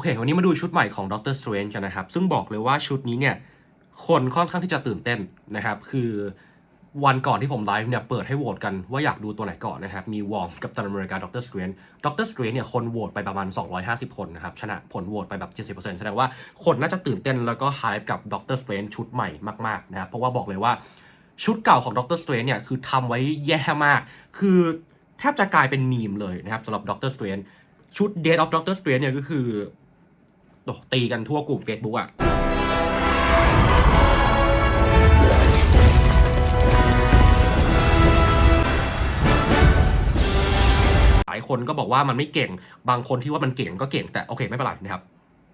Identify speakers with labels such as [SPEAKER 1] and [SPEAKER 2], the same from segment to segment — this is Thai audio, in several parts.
[SPEAKER 1] อเค วันนี้มาดูชุดใหม่ของ Doctor Strange กันนะครับ ซึ่งบอกเลยว่าชุดนี้เนี่ย คนค่อนข้างที่จะตื่นเต้นนะครับ คือวันก่อนที่ผมไลฟ์เนี่ย เปิดให้โหวตกันว่าอยากดูตัวไหนก่อนนะครับ มีวอร์มกับตันอเมริกา Doctor Strange Doctor Strange เนี่ย คนโหวตไปประมาณ 250 คนนะครับ ชนะผลโหวตไปแบบ 70%แสดงว่าคนน่าจะตื่นเต้นแล้วก็ไฮป์กับ Doctor Strange ชุดใหม่มากๆนะครับเพราะว่าบอกเลยว่าชุดเก่าของ Doctor Strange เนี่ยคือทำไว้แย่มาก คือแทบจะกลายเป็นมีมเลยนะครับสำหรับ Doctor Strange ชุด Death of Doctor Strange เนี่ยก็คือ ตีกันทั่วกลุ่ม Facebook อะหลายคนก็บอกว่ามันไม่เก่ง บางคนที่ว่ามันเก่งก็เก่งแต่โอเค ไม่เป็นไรนะครับ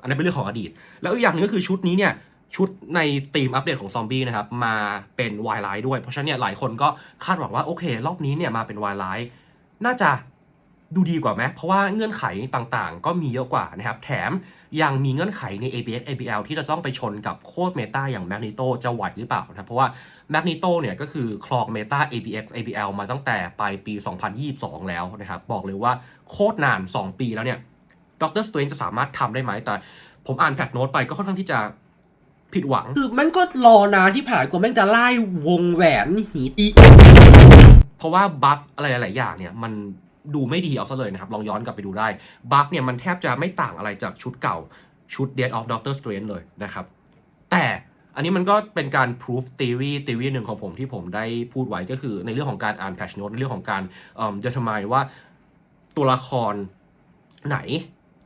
[SPEAKER 1] อันนั้นเป็นเรื่องของอดีต แล้วอีกอย่างหนึงก็คือชุดนี้เนี่ยชุดในธีมอัปเดตของซอมบี้นะครับมาเป็นวายไลท์ด้วย เพราะฉะนั้นเนี่ยหลายคนก็คาดหวังว่าโอเค รอบนี้เนี่ยมาเป็นวายไลท์น่าจะ ดูดีกว่าไหมเพราะว่าเงื่อนไขต่างๆ ก็มีเยอะกว่านะครับ แถมยังมีเงื่อนไขใน ABX ABL ที่จะต้องไปชนกับโคดเมตาอย่างแมกนิโตจะไหวหรือเปล่านะครับเพราะว่าแมกนิโตเนี่ยก็คือคลองเมตา ABX ABL มาตั้งแต่ปลายปี 2022 แล้วนะครับ บอกเลยว่าโคตรนาน 2 ปีแล้วเนี่ยดรสเตนจะสามารถทำได้ไหม แต่ผมอ่านแพทโน้ตไปก็ค่อนข้างที่จะผิดหวัง
[SPEAKER 2] คือมันก็รอนานที่ผ่านกว่าแม่งจะไล่วงแหวนหีตี
[SPEAKER 1] เพราะว่าบัฟอะไรหลายๆอย่างเนี่ยมัน ดูไม่ดีเอาซะเลยนะครับ ลองย้อนกลับไปดูได้บัฟเนี่ยมันแทบจะไม่ต่างอะไรจากชุดเก่าชุด Death of Doctor Strange เลยนะครับ แต่อันนี้มันก็เป็นการ proof theory theory หนึ่งของผมที่ผมได้พูดไว้ก็คือในเรื่องของการอ่าน patch note ในเรื่องของการเอ่อ determine ว่าตัวละครไหน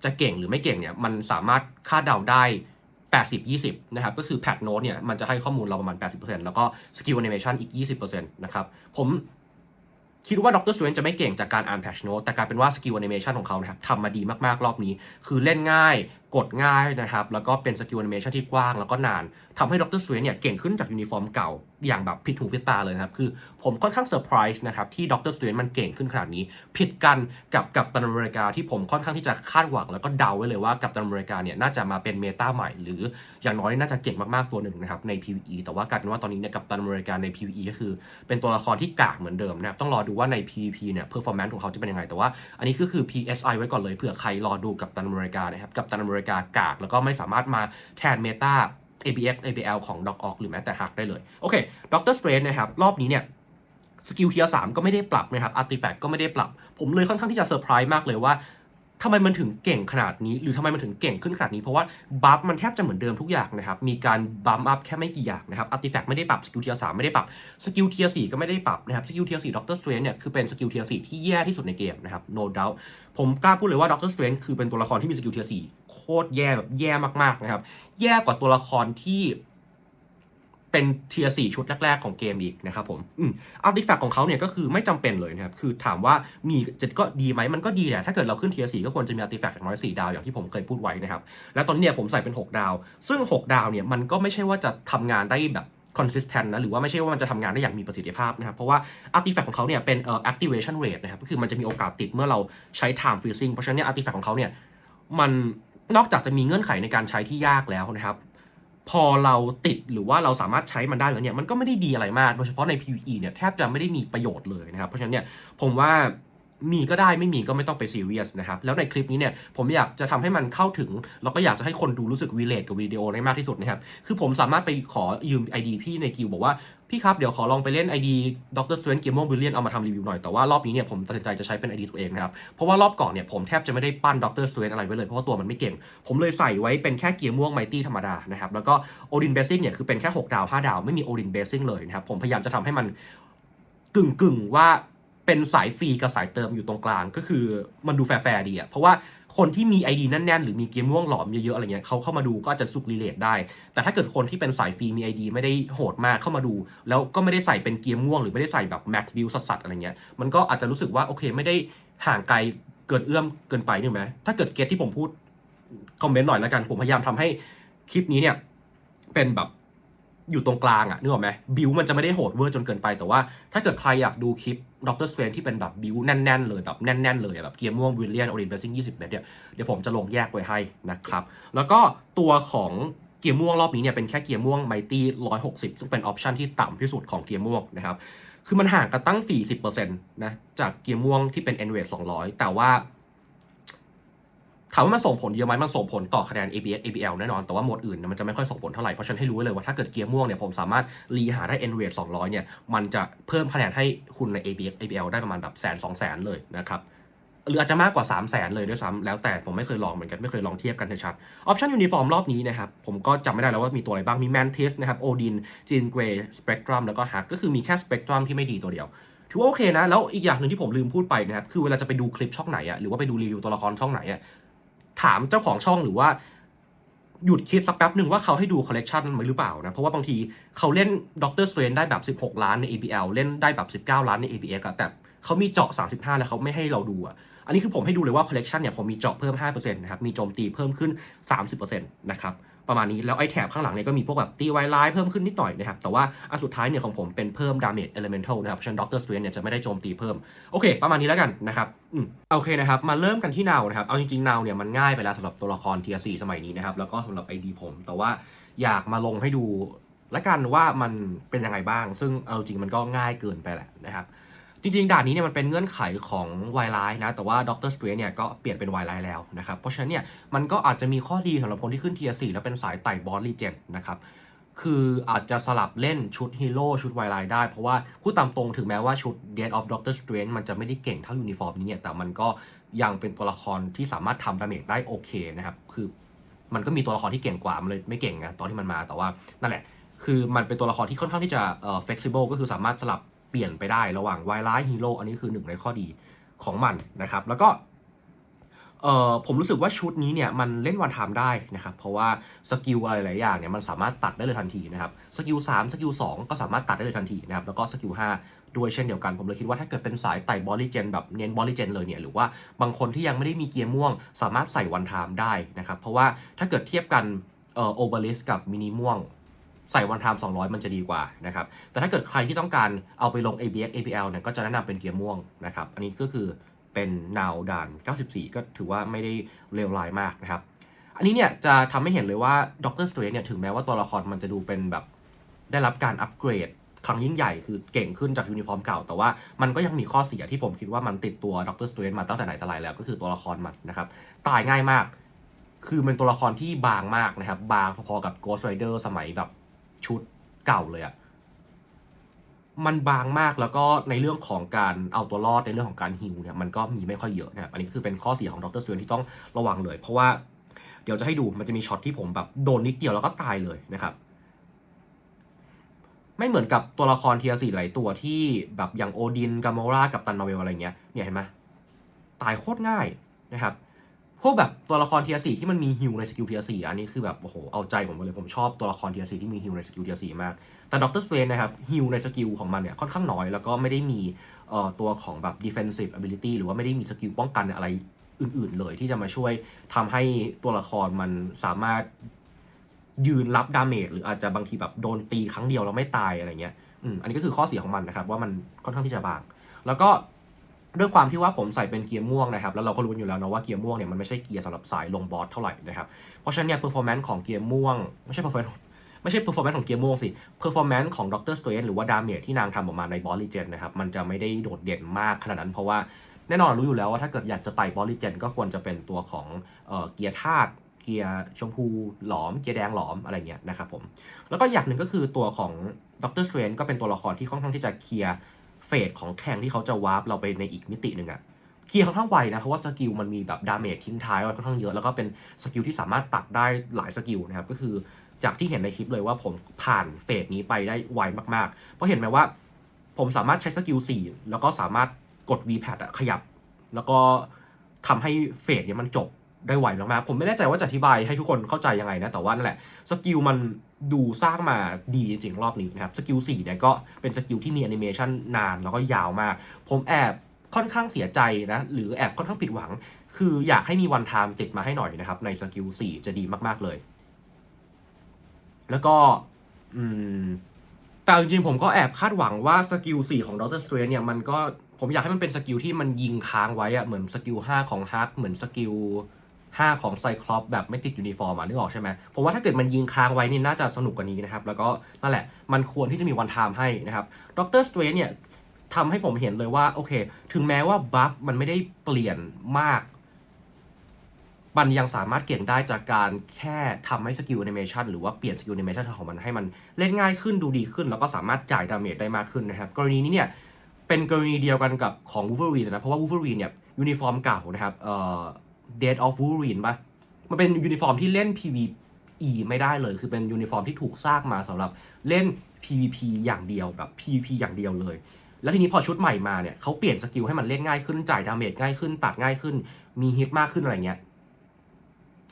[SPEAKER 1] จะเก่งหรือไม่เก่งเนี่ยมันสามารถคาดเดาได้ 80 20 นะครับ ก็คือ patch note เนี่ยมันจะให้ข้อมูลเราประมาณ 80%แล้วก็ skill animation อีก 20%นะครับ ผม คิดว่าดรสเวนจะไม่เก่งจากการอ่านแพชโนตแต่กลายเป็นว่าสกิลแอนิเมชันของเขานะครับทำมาดีมากๆ รอบนี้ คือเล่นง่ายกดง่ายนะครับ แล้วก็เป็น skill animation ที่กว้างแล้วก็นานทำให้ดรสเวนเนี่ยเก่งขึ้นจากยูนิฟอร์มเก่า อย่างแบบผิดหูผิดตาเลยครับ คือผมค่อนข้างเซอร์ไพรส์นะครับ ที่ดรสเวนมันเก่งขึ้นขนาดนี้ ผิดกันกับกับตันอเมริกาที่ผมค่อนข้างที่จะคาดหวัง แล้วก็เดาไว้เลยว่ากับตันอเมริกาเนี่ยน่าจะมาเป็นเมตาใหม่ หรืออย่างน้อยน่าจะเก่งมากๆตัวหนึ่งนะครับใน PVE แต่ว่ากลายเป็นว่าตอนนี้เนี่ยกับตันอเมริกาใน PVE ก็คือ เป็นตัวละครที่กากเหมือนเดิมนะครับต้องรอดูว่าใน PVP เนี่ย performance ของเขาจะเป็นยังไงแต่ว่าอันนี้ก็คือ PSI ไว้ก่อนเลยเผื่อใครรอดูกับตันอเมริกานะครับกับตันอเมริกากาก แล้วก็ไม่สามารถมาแทนเมตา ABX ABL ของ d o c o อกหรือแม้แต่หักได้เลย โอเคด็อกเตอร์สเตรนนะครับ รอบนี้เนี่ยสกิลเทียสามก็ไม่ได้ปรับนะครับอาร์ติแฟกต์ก็ไม่ได้ปรับ ผมเลยค่อนข้างที่จะเซอร์ไพรส์มากเลยว่า ทำไมมันถึงเก่งขนาดนี้ หรือทำไมมันถึงเก่งขึ้นขนาดนี้ เพราะว่าบัฟมันแทบจะเหมือนเดิมทุกอย่างนะครับ มีการบัมอัพแค่ไม่กี่อย่างนะครับอาร์ติแฟกต์ไม่ได้ปรับสกิลเทียสามไม่ได้ปรับสกิลเทียสี่ก็ไม่ได้ปรับนะครับสกิลเทียสี่ด็อกเตอร์สเตรนเนี่ยคือเป็นสกิลเทียสี่ที่แย่ที่สุดในเกมนะครับ no doubt ผมกล้าพูดเลยว่าด็อกเตอร์สเตรนคือเป็นตัวละครที่มีสกิลเทียสี่โคตรแย่แบบแย่มากๆนะครับแย่กว่าตัวละครที่ เป็นเทียสี่ชุดแรก ๆ ของเกมอีกนะครับผมอาร์ติแฟกต์ของเขาเนี่ยก็คือไม่จำเป็นเลยนะครับ คือถามว่ามีจะก็ดีไหมมันก็ดีแหละ ถ้าเกิดเราขึ้นเทียสี่ก็ควรจะมีอาร์ติแฟกต์อย่างน้อยสี่ดาวอย่างที่ผมเคยพูดไว้นะครับ แล้วตอนนี้เนี่ยผมใส่เป็น 6 ดาว ซึ่ง 6 ดาวเนี่ยมันก็ไม่ใช่ว่าจะทำงานได้แบบ consistent นะหรือว่าไม่ใช่ว่ามันจะทำงานได้อย่างมีประสิทธิภาพนะครับ เพราะว่า artifact ของเขาเนี่ยเป็นเอ่อ activation rate นะครับ ก็คือมันจะมีโอกาสติดเมื่อเราใช้ time freezing เพราะฉะนั้นเนี่ย artifact ของเขาเนี่ยมันนอกจากจะมีเงื่อนไขในการใช้ที่ยากแล้วนะครับ พอเราติดหรือว่าเราสามารถใช้มันได้แล้วเนี่ยมันก็ไม่ได้ดีอะไรมาก โดยเฉพาะใน PVE เนี่ยแทบจะไม่ได้มีประโยชน์เลยนะครับ เพราะฉะนั้นเนี่ยผมว่ามีก็ได้ไม่มีก็ไม่ต้องไปซีเรียสนะครับ แล้วในคลิปนี้เนี่ยผมอยากจะทำให้มันเข้าถึง แล้วก็อยากจะให้คนดูรู้สึกวีเลทกับวิดีโอได้มากที่สุดนะครับ คือผมสามารถไปขอยืม ID พี่ในกิวบอกว่า พี่ครับ เดี๋ยวขอลองไปเล่น ID ดรสเวนเกมโมบิลเลียนเอามาทำรีวิวหน่อย แต่ว่ารอบนี้เนี่ยผมตัดสินใจจะใช้เป็น ID ตัวเองนะครับ เพราะว่ารอบก่อนเนี่ยผมแทบจะไม่ได้ปั้นดรสเวนอะไรไว้เลย เพราะว่าตัวมันไม่เก่ง ผมเลยใส่ไว้เป็นแค่เกียร์ม่วงไมตี้ธรรมดานะครับ แล้วก็โอดินเบสซิ่งเนี่ยคือเป็นแค่ 6 ดาว 5 ดาว ไม่มีโอดินเบสซิ่งเลยนะครับ ผมพยายามจะทำให้มันกึ่งกึ่งๆว่าเป็นสายฟรีกับสายเติมอยู่ตรงกลางก็คือมันดูแฟร์ๆดีอะเพราะว่า คนที่มี ID แน่นๆ หรือมีเกมม่วงหลอมเยอะๆอะไรเงี้ยเขาเข้ามาดูก็จะสุกรีเลทได้ แต่ถ้าเกิดคนที่เป็นสายฟรีมี ID ไม่ได้โหดมากเข้ามาดู แล้วก็ไม่ได้ใส่เป็นเกียร์ม่วงหรือไม่ได้ใส่แบบแม็กบิลสัสๆอะไรเงี้ยมันก็อาจจะรู้สึกว่าโอเคไม่ได้ห่างไกลเกินเอื้อมเกินไปนี่ไหมถ้าเกิดเกตที่ผมพูดคอมเมนต์หน่อยแล้วกันผมพยายามทำให้คลิปนี้เนี่ยเป็นแบบ อยู่ตรงกลางอะนึกออกไหมบิวมันจะไม่ได้โหดเวอร์จนเกินไปแต่ว่า ถ้าเกิดใครอยากดูคลิปดรสเวนที่เป็นแบบบิวแน่นๆเลยแบบแน่นๆเลยแบบเกียร์ม่วงวิลเลียนโอรินเบสซิ่ง20เมตรเนี่ยเดี๋ยวผมจะลงแยกไว้ให้นะครับแล้วก็ตัวของเกียร์ม่วงรอบนี้เนี่ยเป็นแค่เกียร์ม่วงไมตี้160ซึ่งเป็นออปชันที่ต่ำที่สุดของเกียร์ม่วงนะครับคือมันห่างกันตั้ง 40%นะจากเกียร์ม่วงที่เป็น n w a y 200 แต่ว่าามว่ามันส่งผลเยอะไหมมันส่งผลต่อคะแนน ABS ABL แน่นอน แต่ว่าโหมดอื่นมันจะไม่ค่อยส่งผลเท่าไหร่ เพราะฉันให้รู้ไว้เลยว่าถ้าเกิดเกียร์ม่วงเนี่ยผมสามารถรีหาได้ N rate 200 เนี่ย มันจะเพิ่มคะแนนให้คุณใน ABS ABL ได้ประมาณแบบแสนสองแสนเลยนะครับหรืออาจจะมากกว่า 3 0 0แสนเลยด้วยซ้ำแล้วแต่ผมไม่เคยลองเหมือนกันไม่เคยลองเทียบกันชัดออปชันยูนิฟอร์มรอบนี้นะครับผมก็จำไม่ได้แล้วว่ามีตัวอะไรบ้างมีแมนทิสนะครับโอดินจีนเกรย์สเปกตรัมแล้วก็ฮักก็คือมีแค่สเปกตรัมที่ไม่ดีตัวเดียวถือว่าโอเคนะ แล้วอีกอย่างหนึ่งที่ผมลืมพูดไปนะครับ คือเวลาจะไปดูคลิปช่องไหนอะหรือว่าไปดูรีวิวตัวละครช่องไหนอะ ถามเจ้าของช่องหรือว่าหยุดคิดสักแป๊บหนึ่งว่าเขาให้ดูคอลเลกชันมันหรือเปล่านะ เพราะว่าบางทีเขาเล่นด็อกเตอร์สเตรนได้แบบ 16 ล้านใน ABL เล่นได้แบบ 19 ล้านใน ABX อะแต่เขามีเจาะ 35 แล้วเขาไม่ให้เราดูอะอันนี้คือผมให้ดูเลยว่าคอลเลกชันเนี่ยผมมีเจาะเพิ่ม 5%นะครับ มีโจมตีเพิ่มขึ้น 30%นะครับ ประมาณนี้แล้วไอ้แถบข้างหลังเนี่ยก็มีพวกแบบตีไวไลน์เพิ่มขึ้นนิดหน่อยนะครับ แต่ว่าอันสุดท้ายเนี่ยของผมเป็นเพิ่มดาเมจเอเลเมนทัลนะครับเพราะฉะนั้นด็อกเตอร์สเตรนเนี่ยจะไม่ได้โจมตีเพิ่ม โอเค ประมาณนี้แล้วกันนะครับอืมโอเคนะครับมาเริ่มกันที่นาวนะครับเอาจริงๆนาวเนี่ยมันง่ายไปแล้วสำหรับตัวละครเทียสมัยนี้นะครับแล้วก็สำหรับไอดีผม แต่ว่าอยากมาลงให้ดูและกันว่ามันเป็นยังไงบ้าง ซึ่งเอาจริงมันก็ง่ายเกินไปแหละนะครับ จริงๆ ด่านนี้เนี่ยมันเป็นเงื่อนไขของไวไลน์นะ แต่ว่าด็อกเตอร์สเตรเนี่ยก็เปลี่ยนเป็นไวไลน์แล้วนะครับ เพราะฉะนั้นเนี่ยมันก็อาจจะมีข้อดีสำหรับคนที่ขึ้นเทียสี่แล้วเป็นสายไต่บอสลีเจนนะครับคืออาจจะสลับเล่นชุดฮีโร่ชุดไวไลน์ได้ เพราะว่าพูดตามตรงถึงแม้ว่าชุด Dead of Doctor Strange มันจะไม่ได้เก่งเท่ายูนิฟอร์มนี้เนี่ยแต่มันก็ยังเป็นตัวละครที่สามารถทำดาเมจได้โอเคนะครับ คือมันก็มีตัวละครที่เก่งกว่า มันเลยไม่เก่งไงตอนที่มันมาแต่ว่านั่นแหละ คือมันเป็นตัวละครที่ค่อนข้างที่จะเอ่อ flexible ก็คือสามารถสลับ เปลี่ยนไปได้ระหว่างไวไลท์ฮีโร่อันนี้คือหนึ่งในข้อดีของมันนะครับ แล้วก็เอ่อผมรู้สึกว่าชุดนี้เนี่ยมันเล่นวันไทม์ได้นะครับ เพราะว่าสกิลอะไรหลายอย่างเนี่ยมันสามารถตัดได้เลยทันทีนะครับสกิล3สกิล2ก็สามารถตัดได้เลยทันทีนะครับแล้วก็สกิล5ด้วยเช่นเดียวกัน ผมเลยคิดว่าถ้าเกิดเป็นสายไต่บอลลีเจนแบบเน้นบอลลีเจนเลยเนี่ยหรือว่าบางคนที่ยังไม่ได้มีเกียร์ม่วง สามารถใส่วันไทม์ได้นะครับ เพราะว่าถ้าเกิดเทียบกันเอ่อโอเบลิสกับมินิม่วง ใส่วันไทม200 มันจะดีกว่านะครับ แต่ถ้าเกิดใครที่ต้องการเอาไปลง ABX APL เนี่ยก็จะแนะนำเป็นเกียร์ม่วงนะครับ อันนี้ก็คือเป็นนาวด่าน 94 ก็ถือว่าไม่ได้เลวร้ายมากนะครับ อันนี้เนี่ยจะทำให้เห็นเลยว่าด็อกเตอร์สเตรนเนี่ยถึงแม้ว่าตัวละครมันจะดูเป็นแบบได้รับการอัปเกรดครั้งยิ่งใหญ่คือเก่งขึ้นจากยูนิฟอร์มเก่า แต่ว่ามันก็ยังมีข้อเสียที่ผมคิดว่ามันติดตัวด็อกเตอร์สเตรนมาตั้งแต่ไหนแต่ไรแล้วก็คือตัวละครมันนะครับตายง่ายมาก คือเป็นตัวละครที่บางมากนะครับ บางพอๆกับ Ghost Rider สมัยแบบ ชุดเก่าเลยอะมันบางมากแล้วก็ในเรื่องของการเอาตัวรอดในเรื่องของการฮิวเนี่ยมันก็มีไม่ค่อยเยอะนะครับอันนี้คือเป็นข้อเสียของดรสเวนที่ต้องระวังเลย เพราะว่าเดี๋ยวจะให้ดูมันจะมีช็อตที่ผมแบบโดนนิดเดียวแล้วก็ตายเลยนะครับ ไม่เหมือนกับตัวละครเทียสี่หลายตัวที่แบบอย่างโอดินกามอรากับตันมาเวลอะไรเงี้ยเนี่ยเห็นไหมตายโคตรง่ายนะครับ พวกแบบตัวละครเทียสี่ที่มันมีฮิวในสกิลเทียสี่อันนี้คือแบบโอ้โหเอาใจผมเลยผมชอบตัวละครเทียสี่ที่มีฮิวในสกิลเทียสี่มาก แต่ด็อกเตอร์สเตรนนะครับฮิวในสกิลของมันเนี่ยค่อนข้างน้อย แล้วก็ไม่ได้มีเอ่อตัวของแบบ defensive ability หรือว่าไม่ได้มีสกิลป้องกันอะไรอื่นๆเลย ที่จะมาช่วยทำให้ตัวละครมันสามารถยืนรับดาเมจหรืออาจจะบางทีแบบโดนตีครั้งเดียวแล้วไม่ตายอะไรเงี้ยอืมอันนี้ก็คือข้อเสียของมันนะครับว่ามันค่อนข้างที่จะบาง แล้วก็ ด้วยความที่ว่าผมใส่เป็นเกียร์ม่วงนะครับ แล้วเราก็รู้อยู่แล้วนะว่าเกียร์ม่วงเนี่ยมันไม่ใช่เกียร์สำหรับสายลงบอสเท่าไหร่นะครับ เพราะฉะนั้นเนี่ย performance ของเกียร์ม่วง ไม่ใช่ performance ไม่ใช่ performance ของเกียร์ม่วงสิ performance ของ Doctor Strange หรือว่า damage ที่นางทำออกมาใน Boss Legend นะครับ มันจะไม่ได้โดดเด่นมากขนาดนั้น เพราะว่าแน่นอนรู้อยู่แล้วว่าถ้าเกิดอยากจะไต่ Boss Legend ก็ควรจะเป็นตัวของเกียร์ธาตุเกียร์ชมพูหลอม เกียร์แดงหลอมอะไรเงี้ยนะครับผม แล้วก็อย่างหนึ่งก็คือตัวของ Doctor Strange ก็เป็นตัวละครที่ค่อนข้างที่จะเคลียร์ เฟสของแข่งที่เขาจะวาร์ปเราไปในอีกมิติหนึ่งอะเคลียร์ค่อนข้างไวนะเพราะว่าสกิลมันมีแบบดาเมจทิ้งท้ายไว้ค่อนข้างเยอะ แล้วก็เป็นสกิลที่สามารถตัดได้หลายสกิลนะครับก็คือจากที่เห็นในคลิปเลยว่าผมผ่านเฟสนี้ไปได้ไวมากๆ เพราะเห็นไหมว่า ผมสามารถใช้สกิล4แล้วก็สามารถกด VPad ขยับ แล้วก็ทำให้เฟสเนี้ยมันจบได้ไวมากๆ ผมไม่แน่ใจว่าจะอธิบายให้ทุกคนเข้าใจยังไงนะ แต่ว่านั่นแหละ สกิลมัน ดูสร้างมาดีจริงรอบนี้นะครับ สกิล4เนี่ยก็เป็นสกิลที่มีแอนิเมชันนานแล้วก็ยาวมาก ผมแอบค่อนข้างเสียใจนะ หรือแอบค่อนข้างผิดหวัง คืออยากให้มีวันไทม์ติดมาให้หน่อยนะครับ ในสกิล4จะดีมาก ๆ เลย แล้วก็อืมแต่จริงๆผมก็แอบคาดหวังว่าสกิล4ของดรสเตรนเนี่ยมันก็ผมอยากให้มันเป็นสกิลที่มันยิงค้างไว้อะเหมือนสกิล5ของฮักเหมือนสกิล 5ของไซคลอปแบบไม่ติดยูนิฟอร์มอะนึกออกใช่ไหมผมว่าถ้าเกิดมันยิงค้างไว้นี่น่าจะสนุกกว่านี้นะครับ แล้วก็นั่นแหละมันควรที่จะมีวันไทม์ให้นะครับดรสเตรนเนี่ยทำให้ผมเห็นเลยว่า โอเค ถึงแม้ว่าบัฟมันไม่ได้เปลี่ยนมาก มันยังสามารถเก่งได้จากการแค่ทำให้สกิลแอนิเมชันหรือว่าเปลี่ยนสกิลแอนิเมชันของมันให้มันเล่นง่ายขึ้นดูดีขึ้น แล้วก็สามารถจ่ายดาเมจได้มากขึ้นนะครับ กรณีนี้เนี่ยเป็นกรณีเดียวกันกับของ Wolverine นะ เพราะว่า Wolverine เนี่ยยูนิฟอร์มเก่านะครับเอ่อ Dead of Wolverine ปะมันเป็นยูนิฟอร์มที่เล่น PVE ไม่ได้เลย คือเป็นยูนิฟอร์มที่ถูกสร้างมาสำหรับเล่น PVP อย่างเดียวแบบ PVP อย่างเดียวเลย แล้วทีนี้พอชุดใหม่มาเนี่ยเขาเปลี่ยนสกิลให้มันเล่นง่ายขึ้นจ่ายดาเมจง่ายขึ้น ตัดง่ายขึ้น มีฮิตมากขึ้นอะไรเงี้ย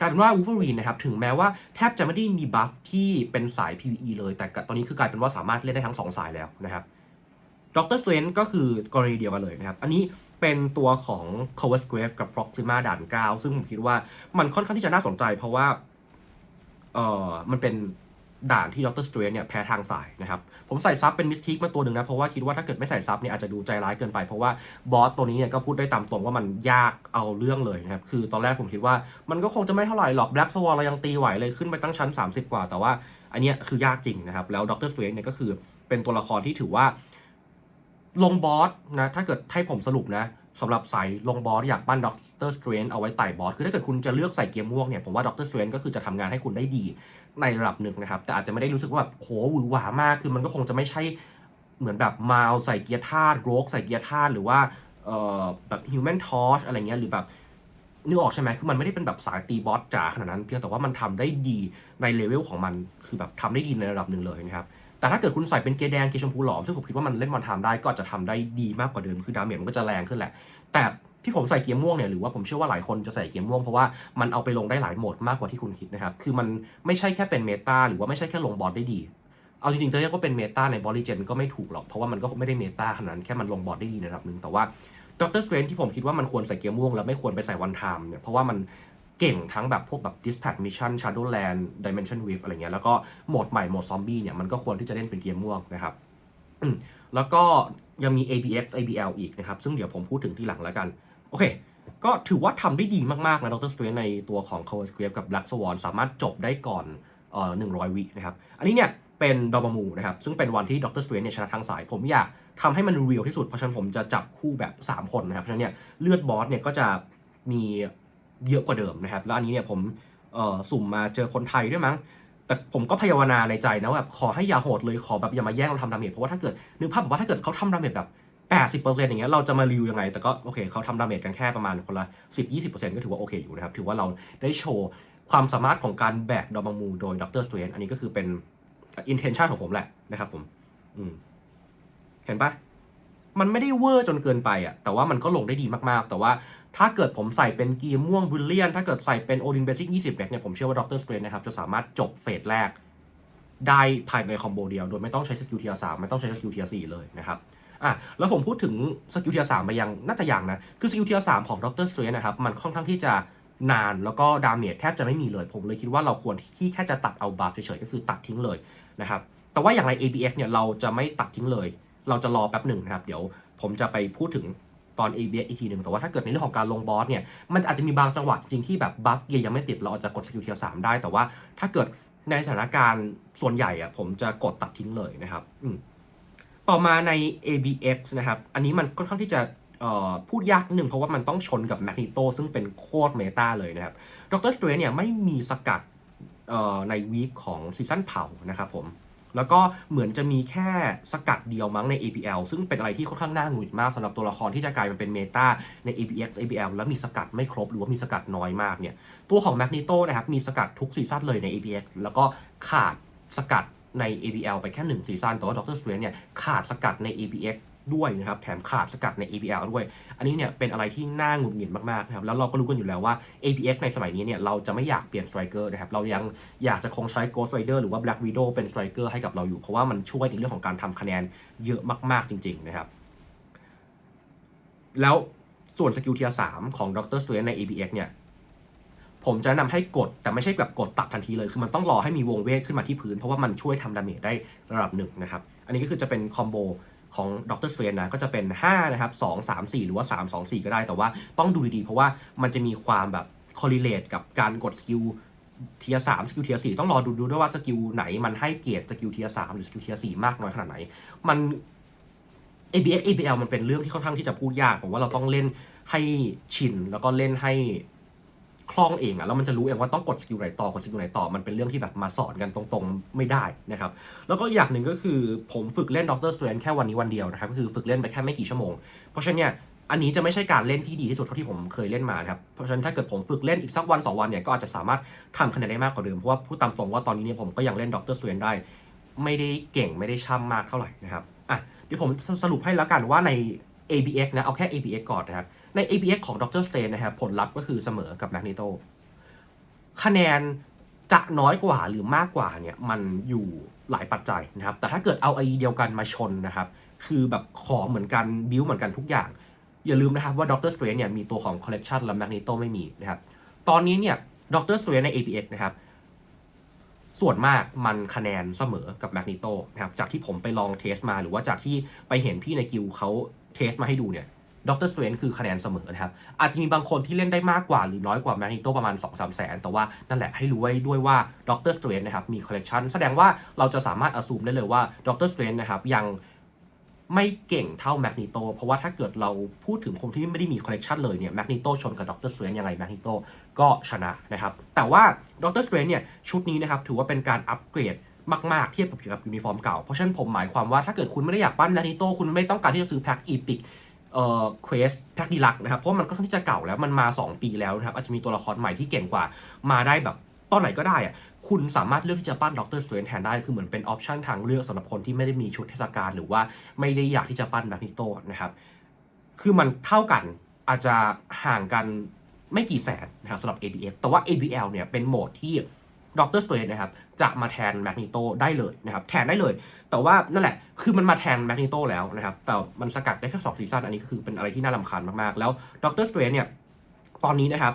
[SPEAKER 1] กลายเป็นว่า Wolverine นะครับถึงแม้ว่าแทบจะไม่ได้มีบัฟที่เป็นสาย PVE เลย แต่ตอนนี้คือกลายเป็นว่าสามารถเล่นได้ทั้งสองสายแล้วนะครับด็อกเตอร์สเตรนก็คือกรณีเดียวกันเลยนะครับ อันนี้ เป็นตัวของ c o v e r s g r a v e กับ Proxima ด่าน9ซึ่งผมคิดว่ามันค่อนข้างที่จะน่าสนใจ เพราะว่าเออมันเป็นด่านที่ด็อกเตอร์สเตรนเนี่ยแพ้ทางสายนะครับ ผมใส่ซับเป็นมิสทิกมาตัวหนึ่งนะ เพราะว่าคิดว่าถ้าเกิดไม่ใส่ซับเนี่ยอาจจะดูใจร้ายเกินไป เพราะว่าบอสตัวนี้เนี่ยก็พูดได้ตามตรงว่ามันยากเอาเรื่องเลยนะครับ คือตอนแรกผมคิดว่ามันก็คงจะไม่เท่าไหร่หรอก Black Swan เรายังตีไหวเลยขึ้นไปตั้งชั้น 30 กว่า แต่ว่าอันเนี้ยคือยากจริงนะครับ แล้วด็อกเตอร์สเตรนเนี่ยก็คือเป็นตัวละครที่ถือว่า ลงบอสนะถ้าเกิดให้ผมสรุปนะสำหรับสายลงบอสอยากปั้นด็อกเตอร์สเตรนเอาไว้ไต่บอสคือถ้าเกิดคุณจะเลือกใส่เกียร์ม่วงเนี่ยผมว่าด็อกเตอร์สเตรนก็คือจะทำงานให้คุณได้ดีในระดับหนึ่งนะครับ แต่อาจจะไม่ได้รู้สึกว่าแบบโหหวือหวามาก คือมันก็คงจะไม่ใช่เหมือนแบบมาเอาใส่เกียร์ธาตุโรกใส่เกียร์ธาตุหรือว่าเอ่อแบบฮิวแมนทอชอะไรเงี้ยหรือแบบนึกออกใช่ไหมคือมันไม่ได้เป็นแบบสายตีบอสจ๋าขนาดนั้น เพียงแต่ว่ามันทำได้ดีในเลเวลของมันคือแบบทำได้ดีในระดับหนึ่งเลยนะครับ แต่ถ้าเกิดคุณใส่เป็นเกียร์แดงเกียร์ชมพูหลอมซึ่งผมคิดว่ามันเล่นบอลไทม์ได้ก็อาจจะทำได้ดีมากกว่าเดิมคือดาเมจมันก็จะแรงขึ้นแหละ แต่ที่ผมใส่เกียร์ม่วงเนี่ยหรือว่าผมเชื่อว่าหลายคนจะใส่เกียร์ม่วงเพราะว่ามันเอาไปลงได้หลายโหมดมากกว่าที่คุณคิดนะครับคือมันไม่ใช่แค่เป็นเมตาหรือว่าไม่ใช่แค่ลงบอลได้ดีเอาจริงๆจะเรียกว่าเป็นเมตาในบอลลีเจนก็ไม่ถูกหรอกเพราะว่ามันก็ไม่ได้เมตาขนาดนั้นแค่มันลงบอลได้ดีในระดับหนึ่งแต่ว่าดรสเตรนที่ผมคิดว่ามันควรใส่เกียร์ม่วงแล้วไม่ควรไปใส่วันไทม์เนี่ยเพราะว่ามัน เก่งทั้งแบบพวกแบบ Dispatch Mission Shadowland Dimension Rift อะไรเงี้ยแล้วก็โหมดใหม่โหมดซอมบี้เนี่ยมันก็ควรที่จะเล่นเป็นเกียร์ม่วงนะครับแล้วก็ยังมี ABX ABL อีกนะครับ ซึ่งเดี๋ยวผมพูดถึงที่หลังแล้วกัน โอเค ก็ถือว่าทำได้ดีมากๆนะดรสเตรนในตัวของ c o v e r s g r a v e กับ Black Swan สามารถจบได้ก่อนเอ่อ100 วินะครับ อันนี้เนี่ยเป็นดอมมูนะครับ ซึ่งเป็นวันที่ดรสเตรนเนี่ยชนะทางสาย ผมอยากทำให้มันเรียลที่สุด เพราะฉะนั้นผมจะจับคู่แบบ 3 คนนะครับ เพราะฉะนั้นเนี่ยเลือดบอสเนี่ยก็จะมี เยอะกว่าเดิมนะครับ แล้วอันนี้เนี่ยผมสุ่มมาเจอคนไทยด้วยมั้ง แต่ผมก็พยาวนาในใจนะว่าแบบขอให้อย่าโหดเลยขอแบบอย่ามาแย่งเราทำดาเมจเพราะว่าถ้าเกิดนึกภาพแบบว่าถ้าเกิดเขาทำดาเมจแบบ80%อย่างเงี้ยเราจะมารีวิวยังไง แต่ก็โอเคเขาทำดาเมจกันแค่ประมาณคนละ 10-20%ก็ถือว่าโอเคอยู่นะครับ ถือว่าเราได้โชว์ความสามารถของการแบกดอมามูโดยดรสเตรนอันนี้ก็คือเป็น intention ของผมแหละนะครับผม อืม เห็นปะ มันไม่ได้เวอร์จนเกินไปอะแต่ว่ามันก็ลงได้ดีมากๆ แต่ว่าถ้าเกิดผมใส่เป็นกีม่วงบ r ลเลียน ถ้าเกิดใส่เป็นโอดินเบสิก20เบกเนี่ยผมเชื่อว่าดรสเตรนนะครับจะสามารถจบเฟสแรกได้ภายในคอมโบเดียว โดยไม่ต้องใช้สกิลเทียร์สามไม่ต้องใช้สกิลเทียร์สี่เลยนะครับอะแล้วผมพูดถึงสกิลเทียร์สามไปยังน่าจะยังนะ คือสกิลเทียร์สามของดรสเตรนนะครับมันค่อนข้างที่จะนานแล้วก็ดาเมจแทบจะไม่มีเลย ผมเลยคิดว่าเราควรที่แค่จะตัดเอาบัฟเฉยๆก็คือตัดทิ้งเลยนะครับแต่ว่าอย่างไร ABX เนี่ยเราจะไม่ตัดทิ้งเลย เราจะรอแป๊บหนึ่งนะครับ เดี๋ยวผมจะไปพูดถึงตอน ABX อีกทีหนึ่งแต่ว่าถ้าเกิดในเรื่องของการลงบอสเนี่ย มันอาจจะมีบางจังหวะจริงที่แบบบัฟเกียร์ยังไม่ติด เราอาจจะกดสกิลเทียร์สามได้ แต่ว่าถ้าเกิดในสถานการณ์ส่วนใหญ่อะผมจะกดตัดทิ้งเลยนะครับอืมต่อมาใน ABX นะครับ อันนี้มันค่อนข้างที่จะเอ่อพูดยากนิดนึงเพราะว่ามันต้องชนกับแมกนิโตซึ่งเป็นโคตรเมตาเลยนะครับ ดรสเตรนเนี่ยไม่มีสกัดเอ่อในวีคของซีซั่นเผานะครับผม แล้วก็เหมือนจะมีแค่สกัดเดียวมั้งใน APL ซึ่งเป็นอะไรที่ค่อนข้างน่าหงุดหงิดมากสำหรับตัวละครที่จะกลายมาเป็นเมตาใน APX APL แล้วมีสกัดไม่ครบหรือว่ามีสกัดน้อยมากเนี่ยตัวของแมกนิโตนะครับมีสกัดทุกซีซั่นเลยใน APX แล้วก็ขาดสกัดใน APL ไปแค่หนึ่งซีซั่นแต่ว่าดรสเวนเนี่ยขาดสกัดใน APX ด้วยนะครับ แถมขาดสกัดใน APL ด้วย อันนี้เนี่ยเป็นอะไรที่น่าหงุดหงิดมากๆนะครับ แล้วเราก็รู้กันอยู่แล้วว่า APX ในสมัยนี้เนี่ยเราจะไม่อยากเปลี่ยนสไตรเกอร์นะครับ เรายังอยากจะคงใช้ Ghost Rider หรือว่า Black Widow เป็นสไตรเกอร์ให้กับเราอยู่ เพราะว่ามันช่วยในเรื่องของการทำคะแนนเยอะมากๆจริง ๆ นะครับ แล้วส่วนสกิลเทียร์สามของ Doctor Strange ใน APX เนี่ยผมจะนะนำให้กดแต่ไม่ใช่แบบกดตัดทันทีเลย คือมันต้องรอให้มีวงเวทขึ้นมาที่พื้น เพราะว่ามันช่วยทำดาเมจได้ระดับหนึ่งนะครับ อันนี้ก็คือจะเป็นคอมโบ ของดรสเตรนนะก็จะเป็น5นะครับ2 3 4 หรือว่า 3 2 4 ก็ได้แต่ว่าต้องดูดีๆ เพราะว่ามันจะมีความแบบ c o r r e l a t กับการกดสกิลเทียสามสกิลเทียสี่ต้องรอดูดูด้วยว่าสกิลไหนมันให้เกียรติสกิลเทียสามหรือสกิลเทียสี่มากน้อยขนาดไหน มัน ABX ABL มันเป็นเรื่องที่ค่อนข้างที่จะพูดยากผมว่าเราต้องเล่นให้ชินแล้วก็เล่นให้ คล่องเองอะแล้วมันจะรู้เองว่าต้องกดสกิลไหนต่อกดสกิลไหนต่อมันเป็นเรื่องที่แบบมาสอนกันตรงๆไม่ได้นะครับแล้วก็อย่างหนึ่งก็คือผมฝึกเล่นด็อกเตอร์สเตรนแค่วันนี้วันเดียวนะครับก็คือฝึกเล่นไปแค่ไม่กี่ชั่วโมง เพราะฉะนั้นเนี่ยอันนี้จะไม่ใช่การเล่นที่ดีที่สุดเท่าที่ผมเคยเล่นมาครับ เพราะฉะนั้นถ้าเกิดผมฝึกเล่นอีกสักวันสองวันเนี่ยก็อาจจะสามารถทำคะแนนได้มากกว่าเดิม เพราะว่าพูดตามตรงว่าตอนนี้เนี่ยผมก็ยังเล่นด็อกเตอร์สเตรนได้ ไม่ได้เก่งไม่ได้ช่ำมากเท่าไหร่นะครับ อะเดี๋ยวผมสรุปให้แล้วกันว่าใน ABX นะเอาแค่ ABX ก่อนนะครับ ใน ABX ของ Dr. Stone นะครับผลลัพธ์ก็คือเสมอกับ Magneto คะแนนจะน้อยกว่าหรือมากกว่าเนี่ยมันอยู่หลายปัจจัยนะครับ แต่ถ้าเกิดเอาไอเดียวกันมาชนนะครับ คือแบบขอเหมือนกันบิวเหมือนกันทุกอย่าง อย่าลืมนะครับว่า Doctor Strange เนี่ยมีตัวของ Collection และ Magneto ไม่มีนะครับ ตอนนี้เนี่ย Doctor Strange ใน ABX นะครับ ส่วนมากมันคะแนนเสมอกับ Magneto นะครับ จากที่ผมไปลองเทสมาหรือว่าจากที่ไปเห็นพี่ในกิลเขาเทสมาให้ดูเนี่ย ด็อกเตอร์สเตรนคือคะแนนเสมอนะครับ อาจจะมีบางคนที่เล่นได้มากกว่าหรือน้อยกว่าแมกนิโตประมาณ 2 3 แสน แต่ว่านั่นแหละให้รู้ไว้ด้วยว่าด็อกเตอร์สเตรนนะครับมีคอลเลกชันแสดงว่าเราจะสามารถอ s ซูมได้เลยว่าด็อกเตอร์สเตรนนะครับยังไม่เก่งเท่าแมกนิโตเพราะว่าถ้าเกิดเราพูดถึงคนที่ไม่ได้มีคอลเลกชันเลยเนี่ยแมกนิโตชนกับด็อกเตอร์สเตรนยังไงแมกนิโตก็ชนะนะครับ แต่ว่าด็อกเตอร์สเตรนเนี่ยชุดนี้นะครับถือว่าเป็นการอัปเกรดมาก ๆ เทียบกับยูนิฟอร์มเก่า เพราะฉะนั้นผมหมายความว่าถ้าเกิดคุณไม่ได้อยากปั้นนานิโตคุณไม่ต้องการที่จะซื้อแพ็คอีพิก เอ่อเควสแพ็คดีลักนะครับ เพราะมันก็ค่อนข้างที่จะเก่าแล้วมันมา 2 ปีแล้วนะครับ อาจจะมีตัวละครใหม่ที่เก่งกว่า มาได้แบบตอนไหนก็ได้อะคุณสามารถเลือกที่จะปั้นด็อกเตอร์สเตรนแทนได้ คือเหมือนเป็นออปชันทางเลือกสำหรับคนที่ไม่ได้มีชุดเทศกาลหรือว่าไม่ได้อยากที่จะปั้นนานิโตนะครับ คือมันเท่ากันอาจจะห่างกันไม่กี่แสนนะครับสำหรับ ABF แต่ว่า ABL เนี่ยเป็นโหมดที่ด็อกเตอร์สเตรนนะครับจะมาแทนแมกนิโตได้เลยนะครับ แทนได้เลย แต่ว่านั่นแหละ คือมันมาแทนแมกนิโตแล้วนะครับ แต่มันสกัดได้แค่สองซีซั่นอันนี้คือเป็นอะไรที่น่ารำคาญมากๆ แล้วด็อกเตอร์สเตรนเนี่ย ตอนนี้นะครับ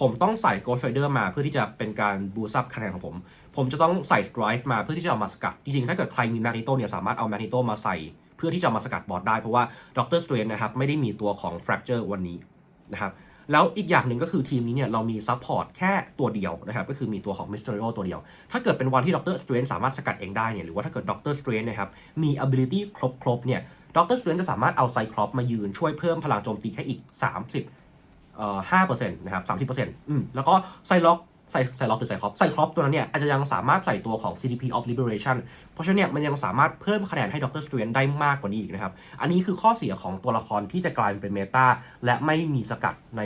[SPEAKER 1] ผมต้องใส่โก s ไ r เดอร์มาเพื่อที่จะเป็นการบูซับคะแนนของผม ผมจะต้องใส่สไตรฟ์มาเพื่อที่จะเอามาสกัด จริงๆ ถ้าเกิดใครมีแมกนิโตเนี่ยสามารถเอาแมกนิโตมาใส่ เพื่อที่จะมาสกัดบอสได้ เพราะว่าด็อกเตอร์สเตรนนะครับไม่ได้มีตัวของ Fracture วันนี้นะครับ แล้วอีกอย่างหนึ่งก็คือทีมนี้เนี่ยเรามีซัพพอร์ตแค่ตัวเดียวนะครับก็คือมีตัวของมิสเตอริโอตัวเดียว ถ้าเกิดเป็นวันที่ด็อกเตอร์สเตรนสามารถสกัดเองได้เนี่ยหรือว่าถ้าเกิดด็อกเตอร์สเตรนนะครับมี ability ครบๆเนี่ยด็อกเตอร์สเตรนจะสามารถเอาไซคลอปมายืนช่วยเพิ่มพลังโจมตีแค่อีก 30เอ่อห้าเปอร์เซ็นต์นะครับสามสิบเปอร์เซ็นต์อืมแล้วก็ไซล็อก ไซไซล็อกหรือไซคลอปไซคลอปตัวนั้นเนี่ยอาจจะยังสามารถใส่ตัวของ CDP of Liberation เพราะฉะนั้นเนี่ยมันยังสามารถเพิ่มคะแนนให้ด็อกเตอร์สเตรนได้มากกว่านี้อีกนะครับ อันนี้คือข้อเสียของตัวละครที่จะกลายเป็นเมตาและไม่มีสกัดใน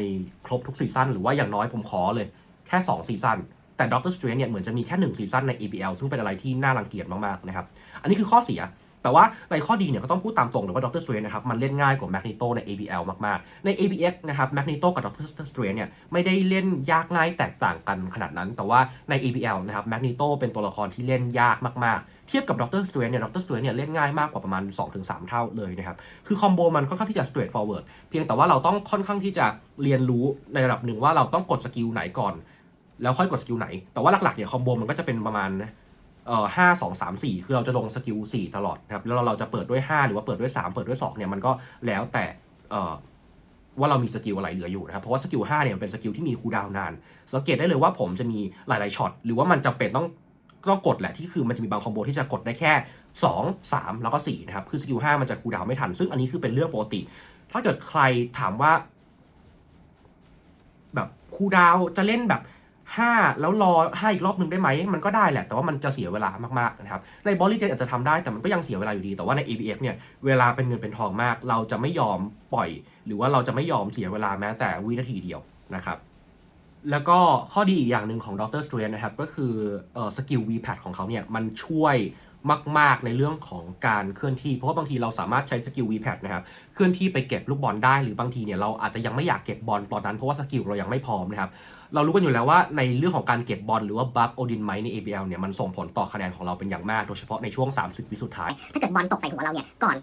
[SPEAKER 1] ครบทุกซีซั่นหรือว่าอย่างน้อยผมขอเลยแค่2ซีซั่นแต่ด็อกเตอร์สเตรนเนี่ยเหมือนจะมีแค่1ซีซั่นใน ABL ซึ่งเป็นอะไรที่น่ารังเกียจมากๆนะครับอันนี้คือข้อเสีย แต่ว่าในข้อดีเนี่ยก็ต้องพูดตามตรงเลยว่าด็อกเตอร์สเตรนนะครับมันเล่นง่ายกว่าแมกนิโตใน ABL มากๆ ใน ABX นะครับแมกนิโตกับด็อกเตอร์สเตรนเนี่ยไม่ได้เล่นยากง่ายแตกต่างกันขนาดนั้น แต่ว่าใน ABL นะครับแมกนิโตเป็นตัวละครที่เล่นยากมากๆ เทียบกับด็อกเตอร์สเตรนเนี่ยด็อกเตอร์สเตรนเนี่ยเล่นง่ายมากกว่าประมาณ 2-3 เท่าเลยนะครับคือคอมโบมันค่อนข้างที่จะ straight forward เพียงแต่ว่าเราต้องค่อนข้างที่จะเรียนรู้ในระดับหนึ่งว่าเราต้องกดสกิลไหนก่อน แล้วค่อยกดสกิลไหน แต่ว่าหลักๆเนี่ยคอมโบมันก็จะเป็นประมาณ เอ่อห้าสองสามสี่คือเราจะลงสกิลสี่ตลอดนะครับแล้วเราจะเปิดด้วย5หรือว่าเปิดด้วย3เปิดด้วย2เนี่ยมันก็แล้วแต่เอ่อว่าเรามีสกิลอะไรเหลืออยู่นะครับ เพราะว่าสกิล5เนี่ยมันเป็นสกิลที่มีคูลดาวนาน สังเกตได้เลยว่าผมจะมีหลาย ๆช็อต หรือว่ามันจำเป็นต้องต้องกดแหละ ที่คือมันจะมีบางคอมโบที่จะกดได้แค่ 2 3 แล้วก็4นะครับ คือสกิล5มันจะคูลดาวไม่ทัน ซึ่งอันนี้คือเป็นเรื่องปกติ ถ้าเกิดใครถามว่า แบบคูลดาวจะเล่นแบบ 5 แล้วรอ 5 อีกรอบหนึ่งได้ไหม มันก็ได้แหละ แต่ว่ามันจะเสียเวลามากๆนะครับ ในบอลลี่เจนอาจจะทำได้ แต่มันก็ยังเสียเวลาอยู่ดี แต่ว่าใน ABF เนี่ย เวลาเป็นเงินเป็นทองมาก เราจะไม่ยอมปล่อย หรือว่าเราจะไม่ยอมเสียเวลาแม้แต่วินาทีเดียวนะครับแล้วก็ข้อดีอีกอย่างหนึ่งของดรสเตรนนะครับ ก็คือเอ่อสกิล VPAD ของเขาเนี่ย มันช่วยมาก ๆ ในเรื่องของการเคลื่อนที่ เพราะว่าบางทีเราสามารถใช้สกิล VPAD นะครับ เคลื่อนที่ไปเก็บลูกบอลได้ หรือบางทีเนี่ยเราอาจจะยังไม่อยากเก็บบอลตอนนั้นเพราะว่าสกิลเรายังไม่พร้อมนะครับ เรารู้กันอยู่แล้วว่าในเรื่องของการเก็บบอลหรือว่าบัฟโอดินไมใน ABL เนี่ยมันส่งผลต่อคะแนนของเราเป็นอย่างมาก โดยเฉพาะในช่วง 30 วิสุดท้าย
[SPEAKER 3] ถ้าเกิดบอลตกใส่หัวเราเนี่ยก่อน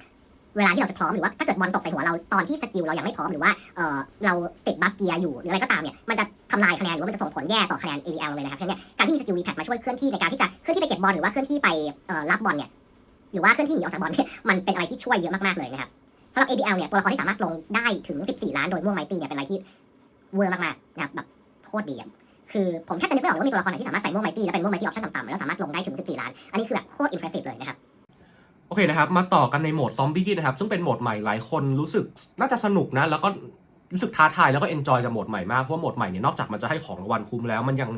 [SPEAKER 3] เวลาที่เราจะพร้อมหรือว่าถ้าเกิดบอลตกใส่หัวเราตอนที่สกิลเรายังไม่พร้อมหรือว่าเออเราติดบัฟเกียร์อยู่หรืออะไรก็ตามเนี่ยมันจะทำลายคะแนนหรือว่ามันจะส่งผลแย่ต่อคะแนน ABL เลยนะครับฉะนั้นเนี่ยการที่มีสกิล VPAD มาช่วยเคลื่อนที่ในการที่จะเคลื่อนที่ไปเก็บบอลหรือว่าเคลื่อนที่ไปเออรับบอลเนี่ยหรือว่าเคลื่อนที่หนีออกจากบอลเนี่ยมันเป็นอะไรที่ช่วยเยอะมากๆเลยนะครับสำหรับ ABL เนี่ยตัวละครที่สามารถลงได้ถึง 14 ล้านโดยม่วงไมตี้เนี่ยเป็นอะไรที่เวอร์มากๆนะครับแบบ ตรดีอะคือผมแทบจะนึกไม่ออกเลยว่ามีตัวละครไหนที่สามารถใส่ม่วงไมตี้และเป็นม่วงไมตี้ออปชั่นต่ำๆแล้วสามารถลงได้ถึง 14 ล้าน อันนี้คือแบบโคตรอิมเพรสซีฟเลยนะครับ
[SPEAKER 1] โอเคนะครับ มาต่อกันในโหมดซอมบี้นะครับ ซึ่งเป็นโหมดใหม่หลายคนรู้สึกน่าจะสนุกนะ แล้วก็รู้สึกท้าทายแล้วก็เอนจอยกับโหมดใหม่มาก เพราะโหมดใหม่เนี่ยนอกจากมันจะให้ของรางวัลคุ้มแล้ว มันยัง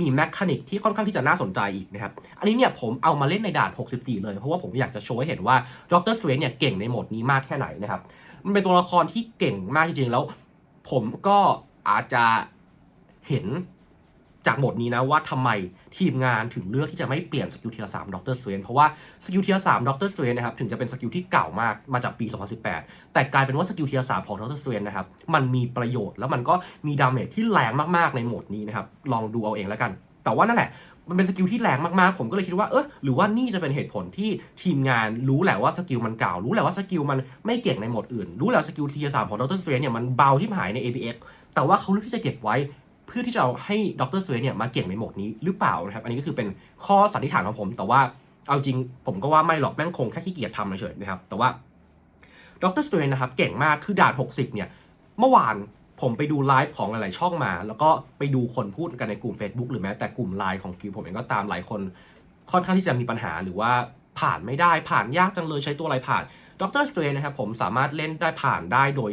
[SPEAKER 1] มีแมคานิกที่ค่อนข้างที่จะน่าสนใจอีกนะครับ อันนี้เนี่ยผมเอามาเล่นในด่าน 64 เลย เพราะว่าผมอยากจะโชว์ให้เห็นว่าดรสเตรนเนี่ยเก่งในโหมดนี้มากแค่ไหนนะครับ มันเป็นตัวละครที่เก่งมากจริงๆ แล้ว ผมก็อาจจะ เห็นจากโหมดนี้นะว่าทำไมทีมงานถึงเลือกที่จะไม่เปลี่ยนสกิลเทียร์สามด็อกเตอร์สเวนเพราะว่าสกิลเทียร์สามด็อกเตอร์สเวนนะครับถึงจะเป็นสกิลที่เก่ามากมาจากปี 2018 แต่กลายเป็นว่าสกิลเทียร์สามของด็อกเตอร์สเวนนะครับมันมีประโยชน์แล้วมันก็มีดาเมจที่แรงมากๆในโหมดนี้นะครับลองดูเอาเองแล้วกัน แต่ว่านั่นแหละมันเป็นสกิลที่แรงมากๆ ผมก็เลยคิดว่า เออหรือว่านี่จะเป็นเหตุผลที่ทีมงานรู้แหละว่าสกิลมันเก่า รู้แหละว่าสกิลมันไม่เก่งในโหมดอื่น รู้แล้วสกิลทีสามของดรสเวนเนี่ยมันเบาที่หายใน ABX แต่ว่าเขาเลือกที่จะเก็บไว้ เพื่อที่จะเอาให้ดรสเวนเนี่ยมาเก่งในโหมดนี้หรือเปล่านะครับ อันนี้ก็คือเป็นข้อสันนิษฐานของผม แต่ว่าเอาจริงผมก็ว่าไม่หรอกแม่งคงแค่ขี้เกียจทำเฉยๆนะครับ แต่ว่าดรสเวนนะครับเก่งมากคือด่าน 60 เนี่ย เมื่อวานผมไปดูไลฟ์ของหลายๆช่องมา แล้วก็ไปดูคนพูดกันในกลุ่ม Facebook หรือแม้แต่กลุ่มไลน์ของกิวผมเองก็ตามหลายคน ค่อนข้างที่จะมีปัญหาหรือว่าผ่านไม่ได้ผ่านยากจังเลยใช้ตัวอะไรผ่านดรสเตรนนะครับผมสามารถเล่นได้ผ่านได้โดย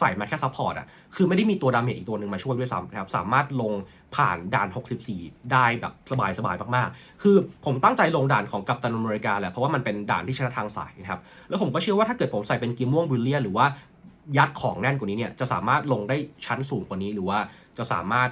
[SPEAKER 1] ใส่มาแค่ซัพพอร์ตอะ คือไม่ได้มีตัวดาเมจอีกตัวหนึ่งมาช่วยด้วยซ้ำนะครับ สามารถลงผ่านด่าน 64 ได้แบบสบายๆ มากๆ คือผมตั้งใจลงด่านของกัปตันอเมริกาแหละ เพราะว่ามันเป็นด่านที่ชนะทางสายนะครับ แล้วผมก็เชื่อว่าถ้าเกิดผมใส่เป็นกิมม่วงบิลเลียหรือว่ายัดของแน่นกว่านี้เนี่ย จะสามารถลงได้ชั้นสูงกว่านี้ หรือว่าจะสามารถ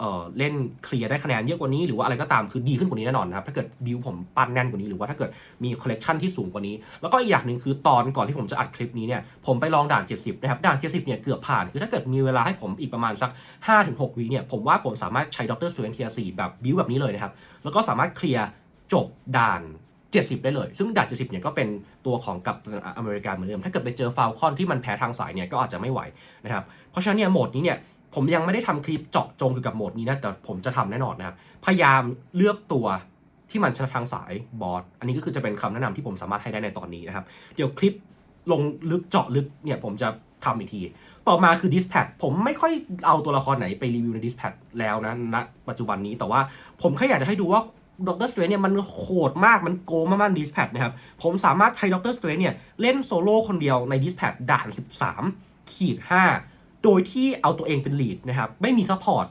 [SPEAKER 1] เอ่อเล่นเคลียร์ได้คะแนนเยอะกว่านี้หรือว่าอะไรก็ตามคือดีขึ้นกว่านี้แน่นอนนะครับถ้าเกิดบิวผมปั้นแน่นกว่านี้หรือว่าถ้าเกิดมีคอลเลกชันที่สูงกว่านี้ แล้วก็อีกอย่างหนึ่งคือตอนก่อนที่ผมจะอัดคลิปนี้เนี่ยผมไปลองด่าน 70 นะครับ ด่าน 70 เนี่ยเกือบผ่าน คือถ้าเกิดมีเวลาให้ผมอีกประมาณสัก 5-6 วิเนี่ยผมว่าผมสามารถใช้ดรสเวนเทีย4แบบบิวแบบนี้เลยนะครับแล้วก็สามารถเคลียร์จบด่าน 70 ได้เลย ซึ่งด่าน70 เนี่ยก็เป็นตัวของกับอเมริกาเหมือนเดิมถ้าเกิดไปเจอฟาวคอนที่มันแพ้ทางสายเนี่ยก็อาจจะไม่ไหวนะครับเพราะฉะนั้นเนี่ยโหมดนี้เนี่ย ผมยังไม่ได้ทำคลิปเจาะจงเกี่ยวกับโหมดนี้นะ แต่ผมจะทำแน่นอนนะครับ พยายามเลือกตัวที่มันชนะทางสายบอสอันนี้ก็คือจะเป็นคำแนะนำที่ผมสามารถให้ได้ในตอนนี้นะครับ เดี๋ยวคลิปลงลึกเจาะลึกเนี่ยผมจะทำอีกที ต่อมาคือ Dispatch ผมไม่ค่อยเอาตัวละครไหนไปรีวิวใน Dispatch แล้วนะณปัจจุบันนี้แต่ว่าผมแค่อยากจะให้ดูว่าด็อกเตอร์สเตรนเนี่ยมันโหดมากมันโกงมากๆดิสแพดนะครับ ผมสามารถใช้ด็อกเตอร์สเตรนเนี่ย เล่นโซโล่คนเดียวในดิสแพดด่าน 13 ขีด 5 โดยที่เอาตัวเองเป็นลีดนะครับ ไม่มีซัพพอร์ต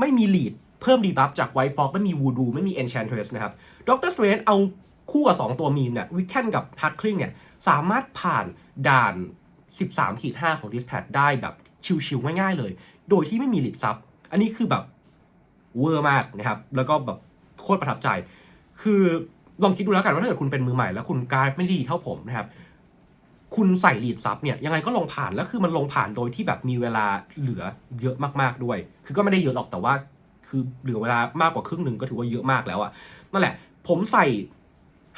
[SPEAKER 1] ไม่มีลีด เพิ่มดีบัฟจากไวฟ็อกไม่มีวูดูไม่มีเอนแชนเทรสนะครับดรสเตรนเอาคู่กับ 2 ตัวมีมเนี่ยวิกเคนกับฮักคลิงเนี่ยสามารถผ่านด่าน 13ขีด5ของดิสแพดได้แบบชิวๆง่ายๆเลย โดยที่ไม่มีลีดซับอันนี้คือแบบเวอร์มากนะครับ แล้วก็แบบโคตรประทับใจ คือลองคิดดูแล้วกันว่าถ้าเกิดคุณเป็นมือใหม่แล้วคุณการดไม่ดีเท่าผมนะครับ คุณใส่ลีดซับเนี่ยยังไงก็ลงผ่านแล้วคือมันลงผ่านโดยที่แบบมีเวลาเหลือเยอะมากๆด้วย คือก็ไม่ได้เยอะหรอกแต่ว่า คือเหลือเวลามากกว่าครึ่งหนึ่งก็ถือว่าเยอะมากแล้วอะนั่นแหละ ผมใส่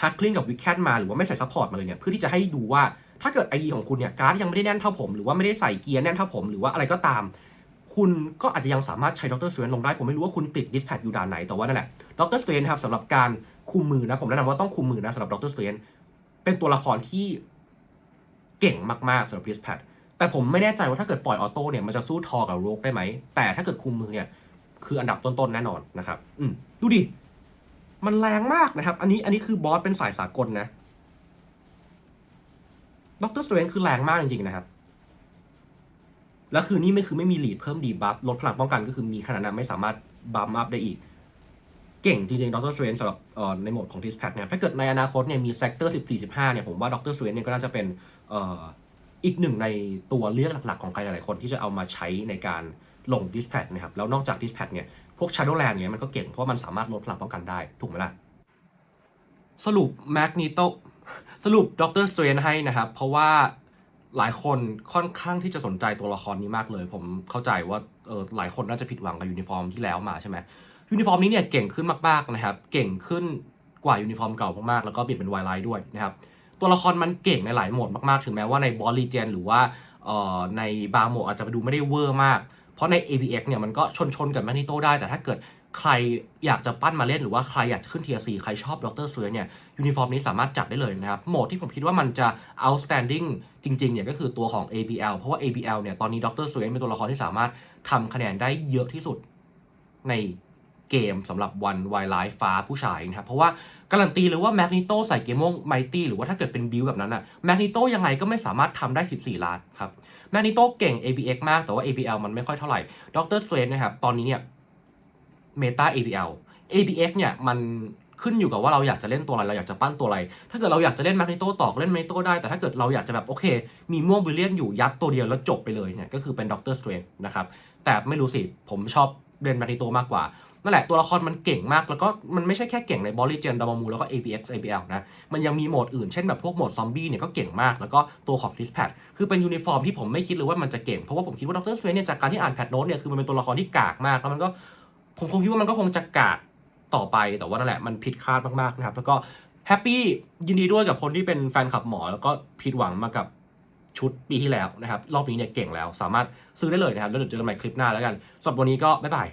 [SPEAKER 1] ฮักคลิงกับวิกแคนมาหรือว่าไม่ใส่ซัพพอร์ตมาเลยเนี่ยเพื่อที่จะให้ดูว่าถ้าเกิดไอดีของคุณเนี่ยการ์ดยังไม่ได้แน่นเท่าผม หรือว่าไม่ได้ใส่เกียร์แน่นเท่าผมหรือว่าอะไรก็ตาม คุณก็อาจจะยังสามารถใช้ดรสเวนลงได้ ผมไม่รู้ว่าคุณติดดิสแพดอยู่ด่านไหนแต่ว่านั่นแหละดรสเวนครับสำหรับการคุมมือนะผมแนะนำว่าต้องคุมมือนะสำหรับดรสเวนเป็นตัวละครที่ เก่งมากๆสำหรับดิสแพดแต่ผมไม่แน่ใจว่าถ้าเกิดปล่อยออโต้เนี่ยมันจะสู้ทอกับโรกได้ไหม แต่ถ้าเกิดคุมมือเนี่ยคืออันดับต้นๆแน่นอนนะครับอืมดูดิ มันแรงมากนะครับ อันนี้อันนี้คือบอสเป็นสายสากลนะดรสเวนคือแรงมากจริงๆนะครับ แล้วคือนี่ไม่คือไม่มีลีดเพิ่มดีบัฟลดพลังป้องกันก็คือมีขนาดนั้นไม่สามารถบัมอัพได้อีก เก่งจริงๆดรสเวนสำหรับในโหมดของทิสแพทเนี่ยถ้าเกิดในอนาคตเนี่ยมีเซกเตอร์14 15เนี่ยผมว่าดรสเวนเนี่ยก็น่าจะเป็น อีกหนึ่งในตัวเลือกหลักๆ ของใครหลายๆคนที่จะเอามาใช้ในการลงดิสแพทนะครับ แล้วนอกจากดิสแพทเนี่ย พวก Shadowland เนี่ยมันก็เก่ง เพราะมันสามารถลดพลังป้องกันได้ ถูกไหมล่ะ สรุป Magneto สรุปด็อกเตอร์สเตรนให้นะครับ เพราะว่าหลายคนค่อนข้างที่จะสนใจตัวละครนี้มากเลย ผมเข้าใจว่าเออหลายคนน่าจะผิดหวังกับยูนิฟอร์มที่แล้วมาใช่ไหมยูนิฟอร์มนี้เนี่ยเก่งขึ้นมากๆนะครับ เก่งขึ้นกว่ายูนิฟอร์มเก่ามากๆ แล้วก็เปลี่ยนเป็นไวไลท์ด้วยนะครับ ตัวละครมันเก่งในหลายโหมดมากๆ ถึงแม้ว่าในบอลลีเจนหรือว่าในบางโหมดอาจจะไปดูไม่ได้เวอร์มาก เพราะใน ABX เนี่ยมันก็ชนชนๆกับแมกนิโตได้ แต่ถ้าเกิดใครอยากจะปั้นมาเล่นหรือว่าใครอยากจะขึ้นเทียร์ใครชอบดรสเวนเนี่ยยูนิฟอร์มนี้สามารถจัดได้เลยนะครับ โหมดที่ผมคิดว่ามันจะ outstanding จริงๆเนี่ยก็คือตัวของ ABL เพราะว่า ABL เนี่ยตอนนี้ดรสเวนเป็นตัวละครที่สามารถทำคะแนนได้เยอะที่สุดใน เกมสำหรับวันวายไลฟ์ฟ้าผู้ชายนะครับเพราะว่าการันตีเลยว่าแมกนิโตใส่เกมม่วงไมตี้หรือว่าถ้าเกิดเป็นบิลแบบนั้นอะแมกนิโตยังไงก็ไม่สามารถทำได้ 14 ล้านครับแมกนิโตเก่ง ABX มากแต่ว่า ABL มันไม่ค่อยเท่าไหร่ด็อกเตอร์สเตรนนะครับตอนนี้เนี่ยเมตา ABL ABX เนี่ยมันขึ้นอยู่กับว่าเราอยากจะเล่นตัวอะไร เราอยากจะปั้นตัวอะไร ถ้าเกิดเราอยากจะเล่นแมกนิโตต่อกเล่นแมกนิโตได้ แต่ถ้าเกิดเราอยากจะแบบโอเค มีม่วงวิลเลียนอยู่ยัดตัวเดียวแล้วจบไปเลยเนี่ยก็คือเป็นด็อกเตอร์สเตรนนะครับ แต่ไม่รู้สิ ผมชอบเล่นแมกนิโตมากกว่า นั่นแหละตัวละครมันเก่งมาก แล้วก็มันไม่ใช่แค่เก่งในบอลลี่เจนดามามูแล้วก็ ABX ABL นะ มันยังมีโหมดอื่น เช่นแบบพวกโหมดซอมบี้เนี่ยก็เก่งมาก แล้วก็ตัวของ d i s p a t คือเป็นยูนิฟอร์มที่ผมไม่คิดเลยว่ามันจะเก่ง เพราะว่าผมคิดว่าดรสเวนเนี่ยจากการที่อ่านแพทโน้ตเนี่ยคือมันเป็นตัวละครที่กากมากแล้วมันก็ผมคงคิดว่ามันก็คงจะกากต่อไป แต่ว่านั่นแหละมันผิดคาดมากๆนะครับแล้วก็แฮปปี้ยินดีด้วยกับคนที่เป็นแฟนคลับหมอ แล้วก็ผิดหวังมากับชุดปีที่แล้วนะครับ รอบนี้เนี่ยเก่งแล้วสามารถซื้อได้เลยนะครับ แล้วเดี๋ยวเจอกันใหม่คลิปหน้าแล้วกันสำหรับวันนี้ก็บ๊ายบาย